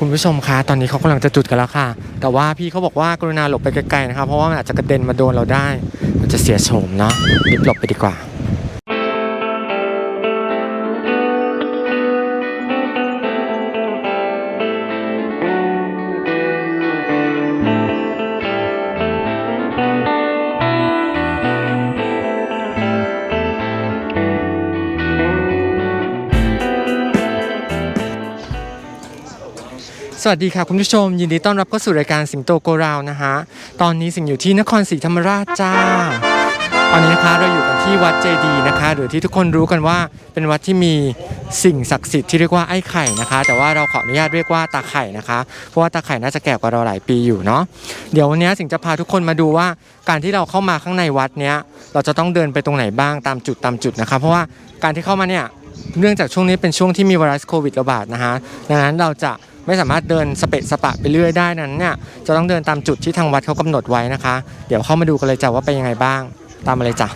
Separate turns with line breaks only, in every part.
คุณผู้ชมคะตอนนี้เขากำลังจะจุดกันแล้วค่ะ แต่ว่าพี่เขาบอกว่ากรุณาหลบไปไกลๆนะครับเพราะว่ามันอาจจะกระเด็นมาโดนเราได้ มันจะเสียโฉมเนาะรีบหลบไปดีกว่า สวัสดีค่ะคุณผู้ชม ยินดีต้อนรับเข้าสู่รายการสิงโตโกราวนะฮะตอนนี้สิงอยู่ที่นครศรีธรรมราชจ้า ตอนนี้นะคะเราอยู่กันที่วัดเจดีนะคะ หรือที่ทุกคนรู้กันว่าเป็นวัดที่มีสิ่งศักดิ์สิทธิ์ที่เรียกว่าไอ้ไข่นะคะ แต่ว่าเราขออนุญาตเรียกว่าตาไข่นะคะ เพราะว่าตาไข่น่าจะแก่กว่าเราหลายปีอยู่เนาะเดี๋ยววันนี้สิงจะพาทุกคนมาดูว่าการที่เราเข้ามาข้างในวัดเนี้ยเราจะต้องเดินไปตรงไหนบ้างตามจุดตามจุดนะคะ เพราะว่าการที่เข้ามาเนี่ยเนื่องจากช่วงนี้เป็นช่วงที่มีไวรัสโควิดระบาดนะฮะดังนั้นเราจะ ไม่สามารถเดินสเปะสปะไปเรื่อยได้นั้นเนี่ยจะต้องเดินตามจุดที่ทางวัดเขากำหนดไว้นะคะ เดี๋ยวเข้ามาดูกันเลยจ้ะว่าเป็นยังไงบ้าง ตามมาเลยจ้ะ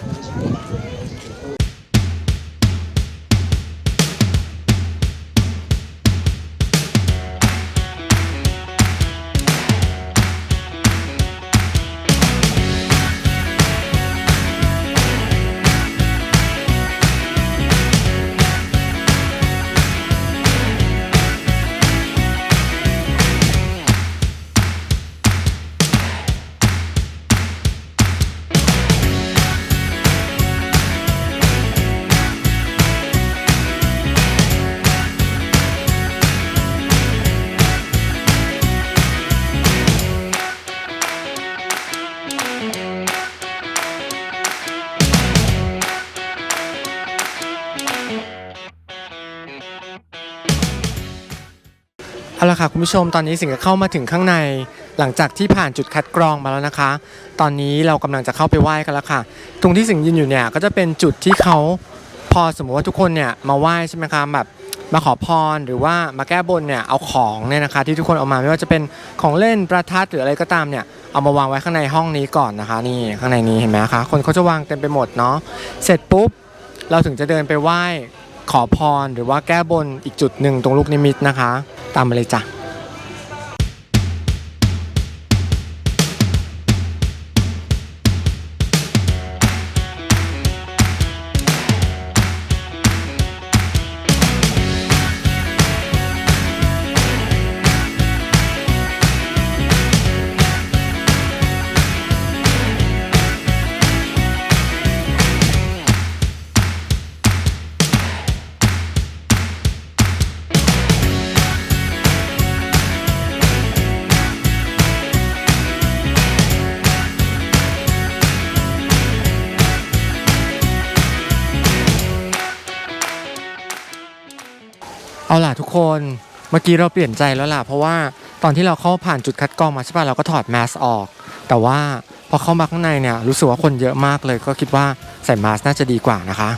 เอาละค่ะคุณผู้ชมตอนนี้สิงห์เข้ามาถึงข้างใน หลังจากที่ผ่านจุดคัดกรองมาแล้วนะคะ ตอนนี้เรากำลังจะเข้าไปไหว้กันแล้วค่ะ ตรงที่สิงห์ยืนอยู่เนี่ยก็จะเป็นจุดที่เขาพอสมมติว่าทุกคนเนี่ยมาไหว้ใช่ไหมคะแบบมาขอพรหรือว่ามาแก้บนเนี่ยเอาของเนี่ยนะคะ ที่ทุกคนเอามาไม่ว่าจะเป็นของเล่นประทัดหรืออะไรก็ตามเนี่ยเอามาวางไว้ข้างในห้องนี้ก่อนนะคะ นี่ข้างในนี้เห็นไหมคะคนเขาจะวางเต็มไปหมดเนาะเสร็จปุ๊บเราถึงจะเดินไปไหว้ขอพรหรือว่าแก้บนอีกจุดหนึ่งตรงลูกนิมิตนะคะ ตามมาเลยจ้ะ เอาล่ะทุกคนเมื่อกี้เราเปลี่ยนใจแล้วล่ะ เพราะว่าตอนที่เราเข้าผ่านจุดคัดกรองมาใช่ป่ะเราก็ถอดแมสออก แต่ว่าพอเข้ามาข้างในเนี่ยรู้สึกว่าคนเยอะมากเลย ก็คิดว่าใส่แมสน่าจะดีกว่านะคะ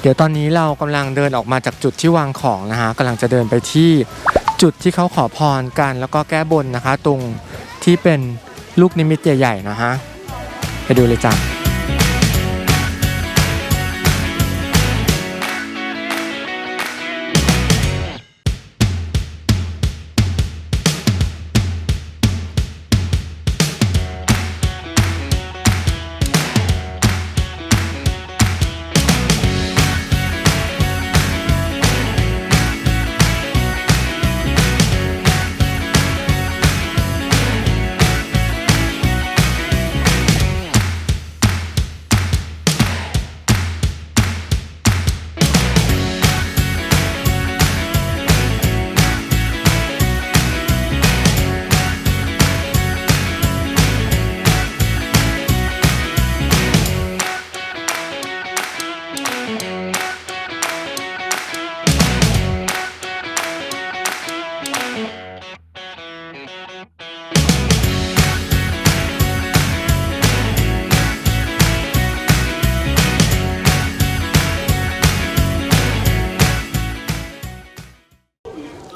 เดี๋ยวตอนนี้เรากำลังเดินออกมาจากจุดที่วางของนะฮะกำลังจะเดินไปที่จุดที่เขาขอพรกันแล้วก็แก้บนนะคะ ตรงที่เป็นลูกนิมิตใหญ่ๆนะฮะไปดูเลยจ้ะ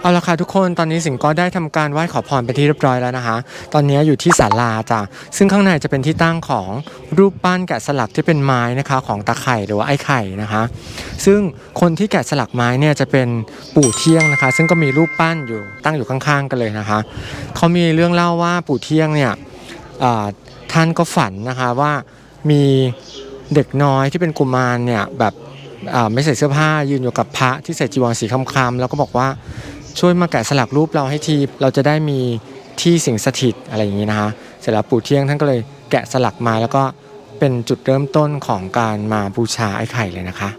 เอาละค่ะทุกคนตอนนี้สิงห์ก็ได้ทำการไหว้ขอพรไปที่เรียบร้อยแล้วนะคะ ตอนนี้อยู่ที่ศาลาจ้ะซึ่งข้างในจะเป็นที่ตั้งของรูปปั้นแกะสลักที่เป็นไม้นะคะของตาไข่หรือว่าไอ้ไข่นะคะ ซึ่งคนที่แกะสลักไม้เนี่ยจะเป็นปู่เที่ยงนะคะ ซึ่งก็มีรูปปั้นอยู่ตั้งอยู่ข้างๆกันเลยนะคะเขามีเรื่องเล่าว่าปู่เที่ยงเนี่ยท่านก็ฝันนะคะว่ามีเด็กน้อยที่เป็นกุมารเนี่ยแบบไม่ใส่เสื้อผ้ายืนอยู่กับพระที่ใส่จีวรสีคำๆแล้วก็บอกว่า ช่วยมาแกะสลักรูปเราให้ทีเราจะได้มีที่สิงสถิตอะไรอย่างนี้นะคะเสร็จแล้วปู่เที่ยงท่านก็เลยแกะสลักมาแล้วก็เป็นจุดเริ่มต้นของการมาบูชาไอ้ไข่เลยนะคะ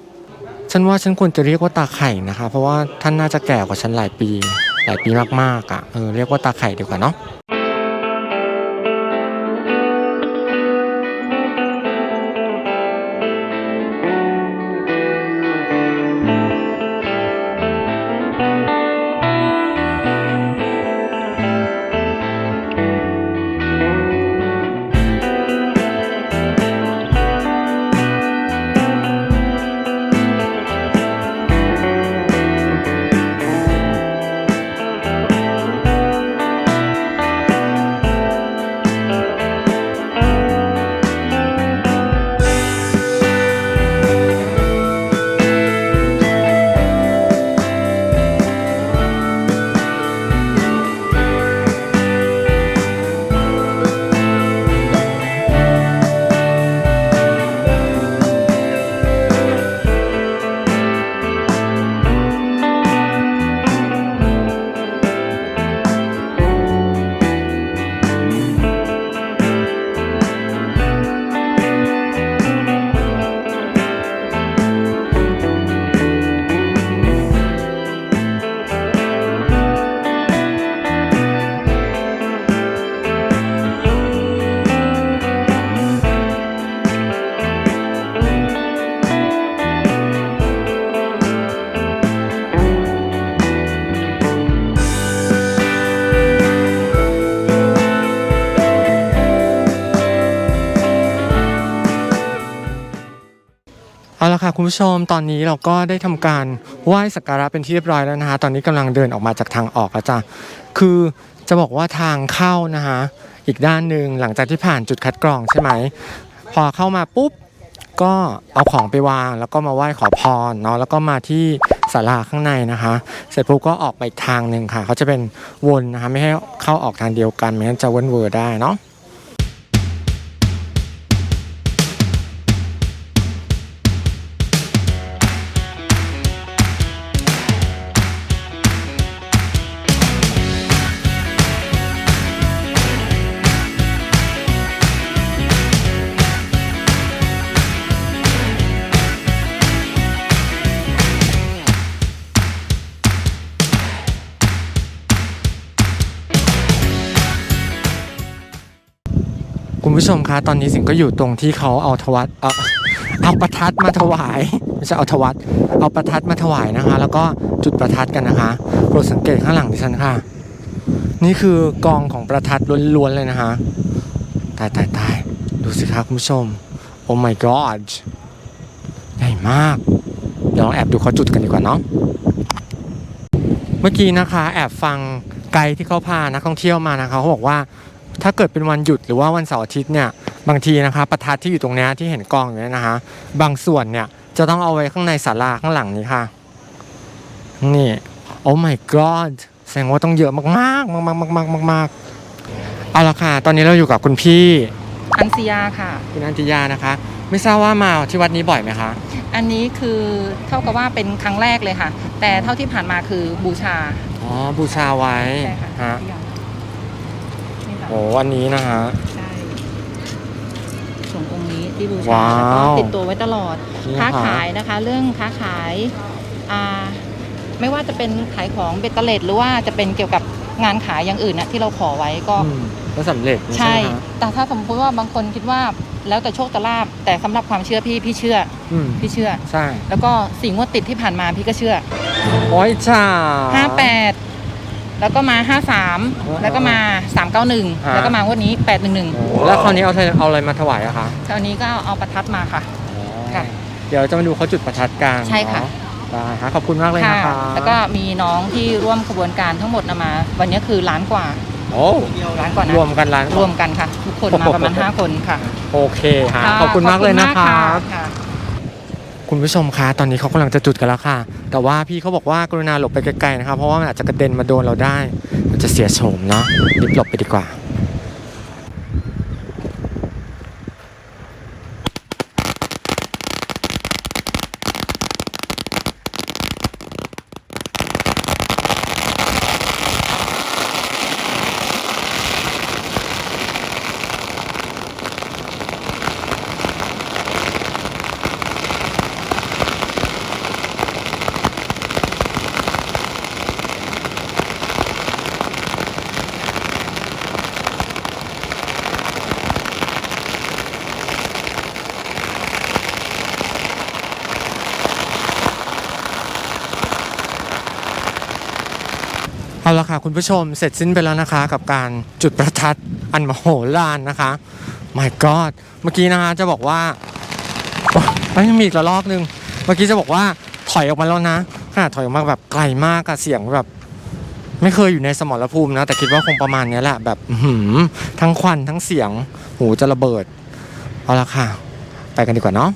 ฉันว่าฉันควรจะเรียกว่าตาไข่นะคะ เพราะว่าท่านน่าจะแก่กว่าฉันหลายปี หลายปีมากๆอะเออเรียกว่าตาไข่ดีกว่าเนาะ ละค่ะคุณผู้ชมตอนนี้เราก็ได้ทำการไหว้สักการะเป็นที่เรียบร้อยแล้วนะคะตอนนี้กำลังเดินออกมาจากทางออกแล้วจ้ะคือจะบอกว่าทางเข้านะคะอีกด้านหนึ่งหลังจากที่ผ่านจุดคัดกรองใช่ไหมพอเข้ามาปุ๊บก็เอาของไปวางแล้วก็มาไหว้ขอพรเนาะแล้วก็มาที่ศาลาข้างในนะคะ เสร็จปุ๊บก็ออกไปทางหนึ่งค่ะ เขาจะเป็นวนนะคะไม่ให้เข้าออกทางเดียวกันไม่งั้นจะเว้นเวอร์ได้เนาะ ผู้ชมคะตอนนี้สิงก็อยู่ตรงที่เขาเอาทวัดเอาเอาประทัดมาถวายไม่ใช่เอาทวัดเอาประทัดมาถวายนะคะ แล้วก็จุดประทัดกันนะคะโปรดสังเกตข้างหลังดิฉันค่ะ นี่คือกองของประทัดล้วนๆเลยนะคะตายตายตายดูสิคะคุณผู้ชม โอ้ my god ใหญ่มาก เดี๋ยวลองแอบดูเขาจุดกันดีกว่าเนาะเมื่อกี้นะคะ แอบฟังไกด์ที่เขาพานักท่องเที่ยวมานะคะเขาบอกว่า ถ้าเกิดเป็นวันหยุดหรือว่าวันเสาร์อาทิตย์เนี่ยบางทีนะคะประทัดที่อยู่ตรงเนี้ยที่เห็นกองอยู่เนี่ยนะคะ บางส่วนเนี่ยจะต้องเอาไว้ข้างในศาลาข้างหลังนี้ค่ะ นี่โอ้ my god แสดงว่าต้องเยอะมากๆมากๆมากๆมากๆมากๆเอาละค่ะ ตอนนี้เราอยู่กับคุณพี่
อันซียาค่ะ
คุณอันติยานะคะ ไม่ทราบว่ามาที่วัดนี้บ่อยไหมคะ
อันนี้คือเท่ากับว่าเป็นครั้งแรกเลยค่ะ แต่เท่าที่ผ่านมาคือบูชา
อ๋อ บูชาไว้
ใช่ค่ะ
ฮะ
นี่ค่ะ
โอ้วันนี้นะคะ
ใช่ส่วนองค์นี้ที่บูชา
ว้าว
แล้วก็ติดตัวไว้ตลอด
นี่
ค้า
ค่ะ
ขายนะคะ เรื่องค้าขายอ่าไม่ว่าจะเป็นขายของเบตเตอร์เลดหรือว่าจะเป็นเกี่ยวกับงานขายอย่างอื่นนะที่เราขอไว้ก็
อืมก็สำเร็จนี่
ใช่
ไหมคะ
แต่ถ้าสมมติว่าบางคนคิดว่าแล้วแต่โชคแต่ลาบแต่สำหรับความเชื่อพี่พี่เชื่อ
อืม
พี่เชื่อ
ใช่
แล้วก็สิ่งงวดติดที่ผ่านมาพี่ก็เชื่อ
โอ้ยจ้า
ห้าแปด แล้วก็มาห้าสาม
อ๋อ
แล้วก็มาสามเก้าหนึ่ง
ฮะ
แล้วก็มางวันนี้แปดหนึ่งหนึ่ง
โอ้แล้วคราวนี้เอาอะไรเอาอะไรมาถวายอะคะ
คราวนี้ก็เอาประทัดมาค่ะ ค่ะ
เดี๋ยวจะมาดูเขาจุดประทัดกัน
ใช่ค่ะ
เนอได้ครับขอบคุณมากเลยนะคะ
แล้วก็มีน้องที่ร่วมขบวนการทั้งหมดนะมา วันนี้คือล้านกว่า
โอ้
ล้านกว่านะ
รวมกันร้าน
รวมกันค่ะ ทุกคนมาประมาณ 5 คนค่ะ
โอเคฮะะขอบคุณมากเลยนะค
ขอ
รั
บบณมากค่ะ
คุณผู้ชมคะตอนนี้เขากำลังจะจุดกันแล้วค่ะ แต่ว่าพี่เขาบอกว่ากรุณาหลบไปไกลๆนะครับ เพราะว่ามันอาจจะกระเด็นมาโดนเราได้ มันจะเสียโฉมเนาะรีบหลบไปดีกว่า ละค่ะคุณผู้ชมเสร็จสิ้นไปแล้วนะคะ กับการจุดประทัดอันมโหฬารนะคะ my god เมื่อกี้นะคะจะบอกว่าไม่มีอีกระลอกนึง เมื่อกี้จะบอกว่าถอยออกมาแล้วนะขนาดถอยออกมาแบบไกลมากอะเสียงแบบ ไม่เคยอยู่ในสมรภูมินะ แต่คิดว่าคงประมาณนี้แหละแบบหือทั้งควันทั้งเสียง หูจะระเบิด เอาละค่ะ ไปกันดีกว่าเนาะ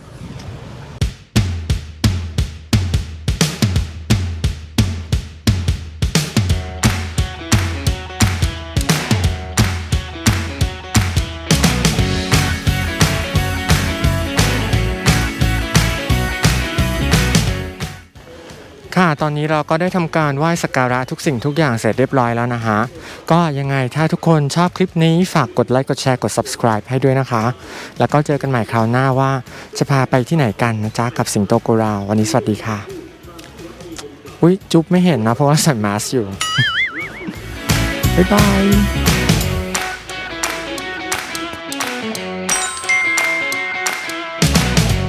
ตอนนี้เราก็ได้ทำการไหว้สักการะทุกสิ่งทุกอย่างเสร็จเรียบร้อยแล้วนะฮะ ก็ยังไงถ้าทุกคนชอบคลิปนี้ฝากกดไลค์กดแชร์กด subscribe ให้ด้วยนะคะ แล้วก็เจอกันใหม่คราวหน้าว่าจะพาไปที่ไหนกันนะจ๊ะกับสิงโตโกราววันนี้สวัสดีค่ะ อุ้ยจุ๊บไม่เห็นนะเพราะว่าใส่มาสก์อยู่บ๊ายบาย